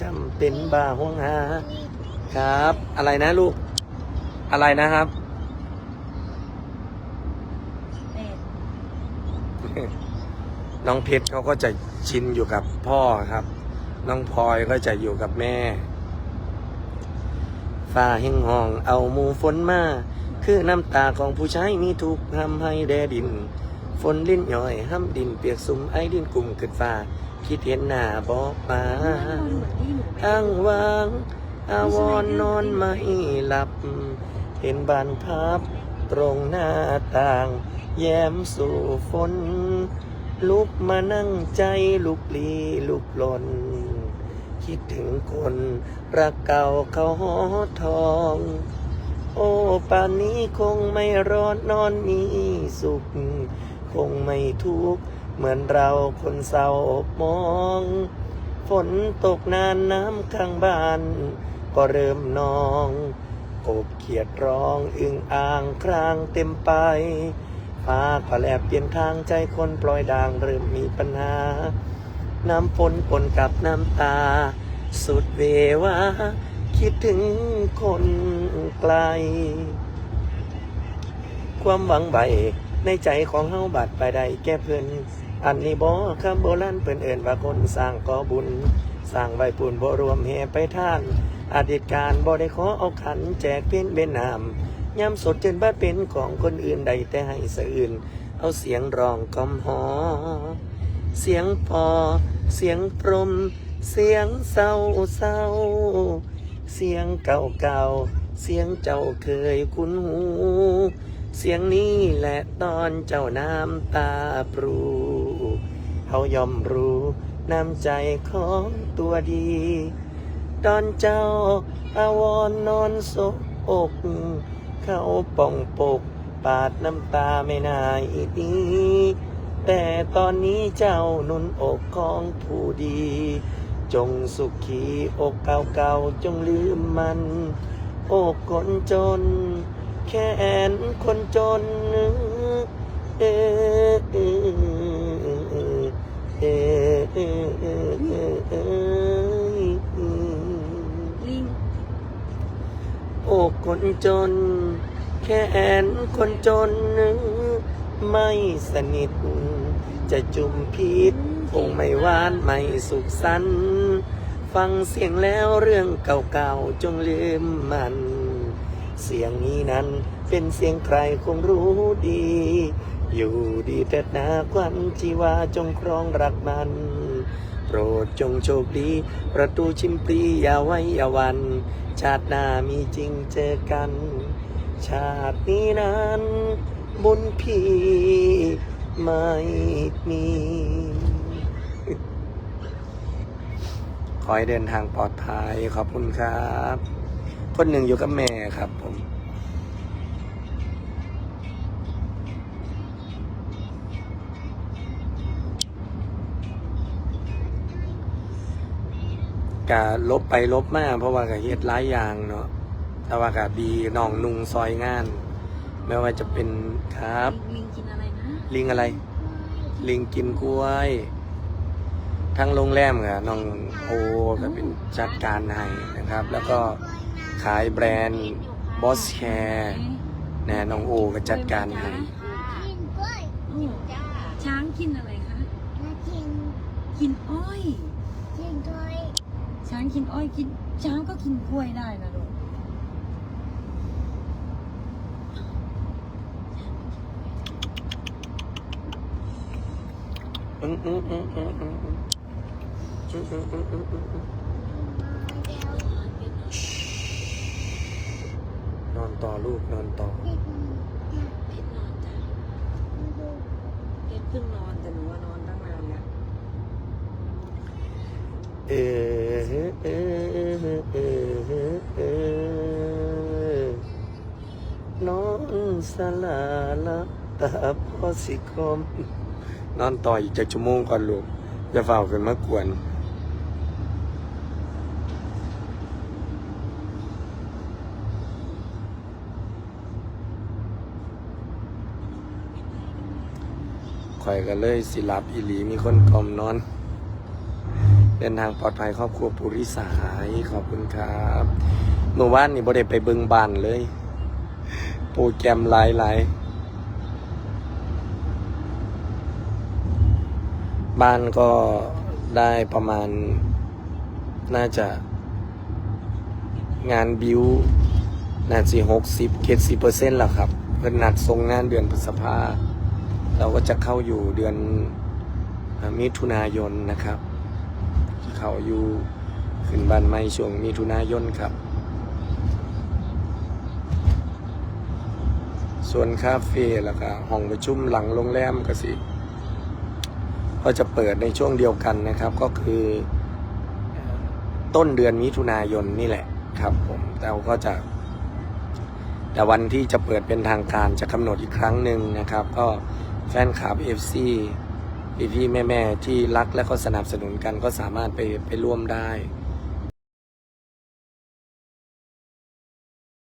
จำเป็นบ้าห่วงหา ครับ อะไรนะลูก อะไรนะครับเป็ดน้องเพชรเขาก็จะชินอยู่กับพ่อครับ น้องพลอยก็จะอยู่กับแม่ฟ้าแห่งห้องเอาหมูฝนมา คือน้ำตาของผู้ชายมีทุกข์ทำให้แดดิน ฝนลิ้นย่อยห้ำดินเปียกสุ่มไอ้ดินกลุ่มขึ้นฟ้า คิดเห็นหน้าบอกมานอนเหมือนที่หนูไปอ้างวางอาวรณ์นอนไม่หลับ เห็นบานพับ ตรงหน้าต่าง แย้มสู่ฝน ลุกมานั่งใจลุกลีลุกลน คิดถึงคนรักเก่าเขาหอทอง โอ้ป่านนี้คงไม่ร้อนนอนมีสุข คงไม่ทุกข์ เหมือนเราคนเศร้ามอง ฝนตกนานน้ำข้างบ้าน ก็เริ่มนองกบเขียดร้องอึงอ่างครางเต็มไปฟ้าก็แลบเปลี่ยนทางใจคนปล่อยด่างเริ่มมีปัญหา น้ำฝนปนกับน้ำตา สุดเววาคิดถึงคนไกล ความหวังใบในใจของเฮาบาดไปใดแก้เพิ่อน อันนี้บ่คำโบราณเพิ่นเอิ้นว่าคนสร้างก่อบุญ สร้างไว้ปุ่นบ่รวมแห่ไปท่าน อดีตการบ่ได้ขอเอาขัน แจกเพ็นเบนนามยามสดจนบ้าเป็นของคนอื่นใดแต่ให้สะอื่น เอาเสียงร้องกอมหอ เสียงพอ เสียงพรม เสียงเศร้าเศร้า เสียงเก่าเก่า เสียงเจ้าเคยคุ้นหู เสียงนี้แหละตอนเจ้าน้ำตาปรู เขายอมรู้น้ำใจของตัวดี ตอนเจ้าอาวรนอนโศกอกเขาป่องปก ปาดน้ำตาไม่นายดีแต่ตอนนี้เจ้านุนอกของผู้ดี จงสุขีอกเก่าๆจงลืมมัน อกคนจน แค่แอนคนจนเออเออ ลิงอกคนจน แค่แอนคนจน ไม่สนิท จะจุมพิษคงไม่หวานไม่สุขสันต์ฟังเสียงแล้วเรื่องเก่าๆจงลืมมัน เสียงนี้นั้นเป็นเสียงใครคงรู้ดี อยู่ดีเถิดนาควันชีวาจงครองรักมัน โปรดจงโชคดี ประตูชิมปรีอย่าไว้อย่าวัน ชาติหน้ามีจริงเจอกัน ชาตินี้นั้น บุญพี่ไม่มี ขอให้เดินทางปลอดภัยขอบคุณครับ คนหนึ่งอยู่กับแม่ครับผม กะลบไปลบมาเพราะว่ากะเฮ็ดหลายอย่างเนาะแต่ว่ากะดีน้องนุงซอยงาน ไม่ว่าจะเป็นครับ ลิงลิงกินอะไรนะ ลิงอะไร ลิงกินกล้วย ทั้งโรงแรมกับน้องโอก็เป็นจัดการให้นะครับ แล้วก็ขายแบรนด์บอสแคร์นะน้องโอก็จัดการให้กินกล้วยอืมจ้าช้างกินอะไรคะมากิน กินอ้อย กินกล้วย ช้างกินอ้อยกินช้างก็กินกล้วยได้นะลูกอืมอืมอืมอืมอืมอืมอืมอืมอืมอืมอืมอืมเดี๋ยวนอนต่อลูกนอนต่อเด็กเพชรนอนจ้ะเพชรเพิ่งนอนแต่หนูว่านอนตั้งนานแล้ว เออเออเออเออ นอนสลาลับตาพอสิคม นอนต่ออีกจะชั่วโมงก่อนลูกจะเฝ้าขึ้นมากวนข่อยก็เลยสิหลับอีหลีมีคนกล่อมนอน เดินทางปลอดภัยครอบครัวปุริสายขอบคุณครับเมื่อวานนี่บ่ได้ไปเบิงบานเลย โปรแกรมหลายหลายบ้านก็ได้ประมาณ น่าจะ งานบิวนาจะหกสิบเจ็ดสิเปอร์เซ็นต์แล้วครับเพิ่นนัดส่งงานเดือนพฤษภาเราก็จะเข้าอยู่เดือนมิถุนายนนะครับ เขาอยู่ขึ้นบ้านใหม่ช่วงมิถุนายนครับ ส่วนคาเฟ่แล้วก็ห้องประชุมหลังโรงแรมก็สิ ก็จะเปิดในช่วงเดียวกันนะครับ ก็คือต้นเดือนมิถุนายนนี่แหละครับผมแต่ก็จะ แต่วันที่จะเปิดเป็นทางการจะกำหนดอีกครั้งหนึ่งนะครับ ก็แฟนคลับ FC พี่ พี่ๆแม่ ๆ ที่รักและก็สนับสนุนกันก็สามารถไปไปร่วมได้